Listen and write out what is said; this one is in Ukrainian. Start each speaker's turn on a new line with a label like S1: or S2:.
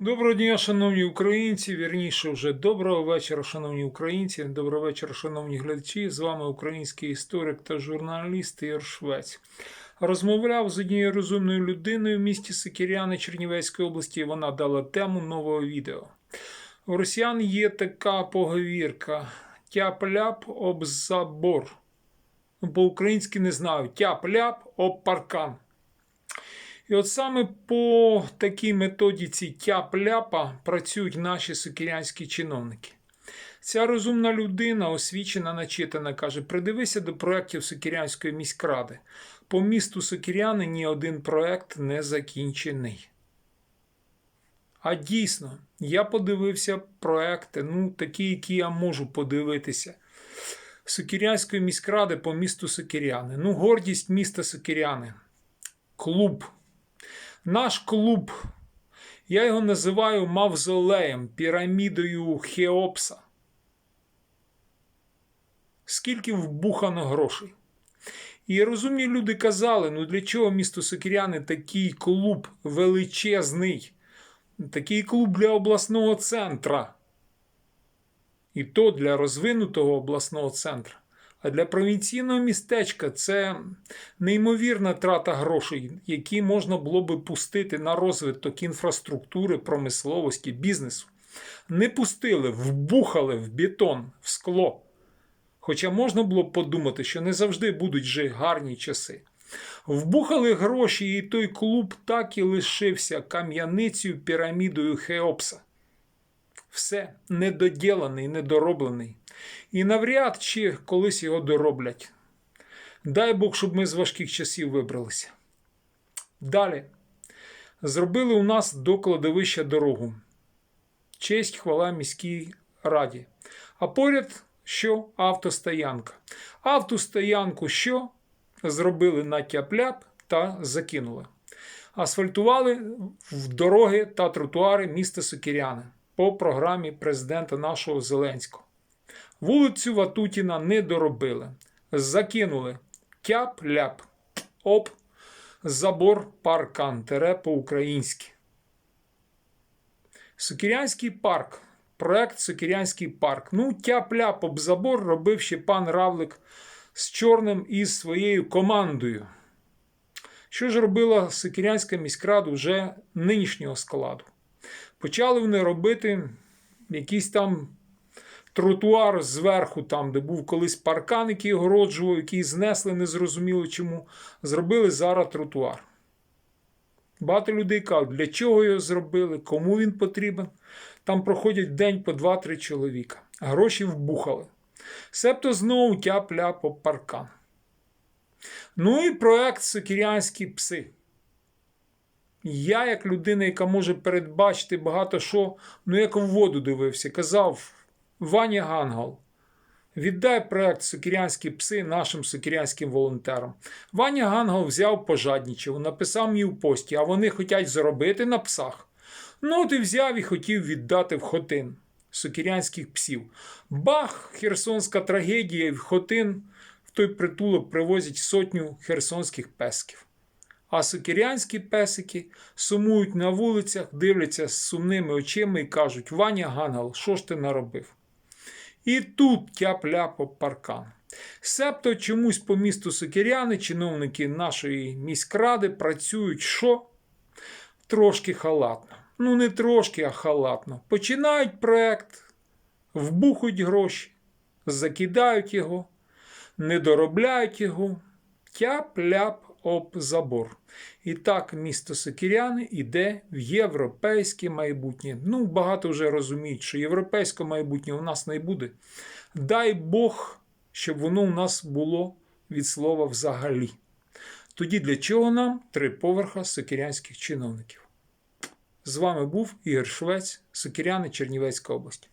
S1: Доброго дня, шановні українці. Вірніше, вже доброго вечора, шановні українці. Доброго вечора, шановні глядачі. З вами український історик та журналіст Ігор Швець. Розмовляв з однією розумною людиною в місті Сикіряни Чернівецької області. Вона дала тему нового відео. У росіян є така поговірка: тяп-ляп об забор. По-українськи не знаю. Тяп-ляп об паркан. І от саме по такій методіці тяп-ляпа працюють наші сокирянські чиновники. Ця розумна людина, освічена, начитана, каже: придивися до проєктів Сокирянської міськради. По місту Сокиряни ні один проєкт не закінчений. А дійсно, я подивився проекти, ну, такі, які я можу подивитися. Сокирянської міськради по місту Сокиряни. Ну, гордість міста Сокиряни. Клуб. Наш клуб, я його називаю мавзолеєм, пірамідою Хеопса. Скільки вбухано грошей. І розумні люди казали: ну для чого місто Сокиряни такий клуб величезний, такий клуб для обласного центра. І то для розвинутого обласного центра. А для провінційного містечка це неймовірна трата грошей, які можна було би пустити на розвиток інфраструктури, промисловості, бізнесу. Не пустили, вбухали в бетон, в скло. Хоча можна було б подумати, що не завжди будуть же гарні часи. Вбухали гроші, і той клуб так і лишився кам'яницею пірамідою Хеопса. Все недоділений, недороблений. І навряд чи колись його дороблять. Дай Бог, щоб ми з важких часів вибралися. Далі. Зробили у нас до кладовища дорогу. Честь хвала міській раді. А поряд що автостоянка. Автостоянку що зробили на тяп-ляп та закинули. Асфальтували в дороги та тротуари міста Сокіряни по програмі президента нашого Зеленського. Вулицю Ватутіна не доробили. Закинули тяп-ляп. Оп, забор паркан тере по-українськи. Сокірянський парк. Проект Сокірянський парк. Ну, тяп-ляп об забор робив ще пан Равлик з чорним і своєю командою. Що ж робила Сокірянська міськрада вже нинішнього складу? Почали вони робити якісь там тротуар зверху, там, де був колись паркан, який огороджував, який знесли, незрозуміло чому. Зробили зараз тротуар. Багато людей кажуть, для чого його зробили, кому він потрібен. Там проходять день по 2-3 чоловіка. Гроші вбухали. Себто знову тяп-ляп об паркан. Ну і проект Сокірянські пси. Я, як людина, яка може передбачити багато що, ну як в воду дивився, казав Ваня Гангал. Віддай проект Сокірянські пси нашим сокірянським волонтерам. Ваня Гангал взяв пожаднічав, написав мені в пості, а вони хочуть заробити на псах. Ну, от і взяв і хотів віддати в хотин сокірянських псів. Бах! Херсонська трагедія, в хотин в той притулок привозять сотню херсонських песків. А сокірянські песики сумують на вулицях, дивляться з сумними очима і кажуть: Ваня Гангал, що ж ти наробив? І тут тяп-ляп об паркан. Себто чомусь по місту Сокіряни чиновники нашої міськради працюють що? Трошки халатно. Ну, не трошки, а халатно. Починають проект, вбухають гроші, закидають його, не доробляють його, тяп-ляп об забор. І так місто Сокіряни йде в європейське майбутнє. Ну, багато вже розуміють, що європейського майбутнє у нас не буде. Дай Бог, щоб воно у нас було від слова взагалі. Тоді для чого нам три поверха сокірянських чиновників? З вами був Ігор Швець, Сокіряни, Чернівецька область.